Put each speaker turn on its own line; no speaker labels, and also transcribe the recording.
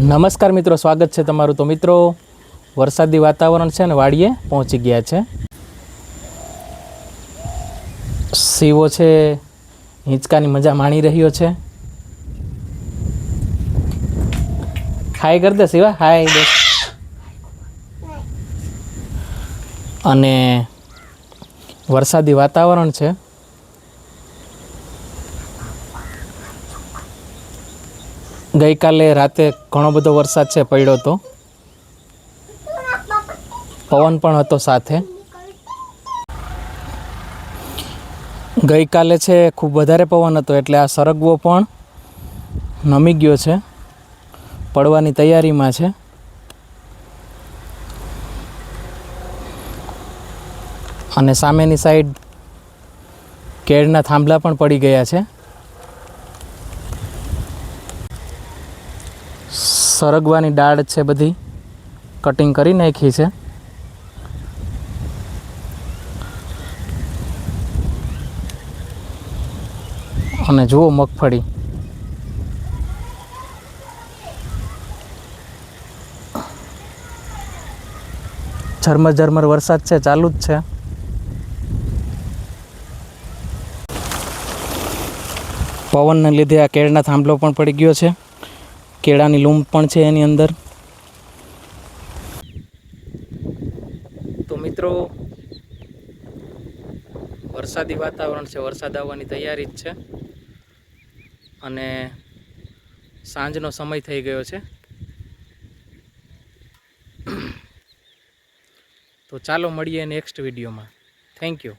નમસ્કાર મિત્રો, સ્વાગત છે તમારું તો મિત્રો. વરસાદી વાતાવરણ છે ને વાડીએ પહોંચી ગયા છે. સીવો છે, હિંચકાની મજા માણી રહ્યો છે. હાય કર દે શિવા હાય દે અને વરસાદી વાતાવરણ છે. ગઈકાલે રાતે ઘણો બધો વરસાદ છે, પડ્યો હતો પવન પણ હતો સાથે. ગઈકાલે છે, ખૂબ વધારે પવન હતો, એટલે આ સરગવો પણ નમી ગયો છે. પડવાની તૈયારીમાં છે. અને સામેની સાઈડ કેળના થાંભલા પણ પડી ગયા છે. સરગવાની ડાળ છે બધી. કટિંગ કરી નાખી છે. અને જુઓ મગફળી. ઝરમર ઝરમર વરસાદ છે, ચાલુ જ છે. પવનને લીધે આ કેળના થાંભલો પણ પડી ગયો છે. કેળાની લૂમ પણ છે એની અંદર. તો મિત્રો, વરસાદી વાતાવરણ છે, વરસાદ આવવાની તૈયારી જ છે. અને સાંજનો સમય થઈ ગયો છે. તો ચાલો મળીએ નેક્સ્ટ વિડીયોમાં થેન્ક યુ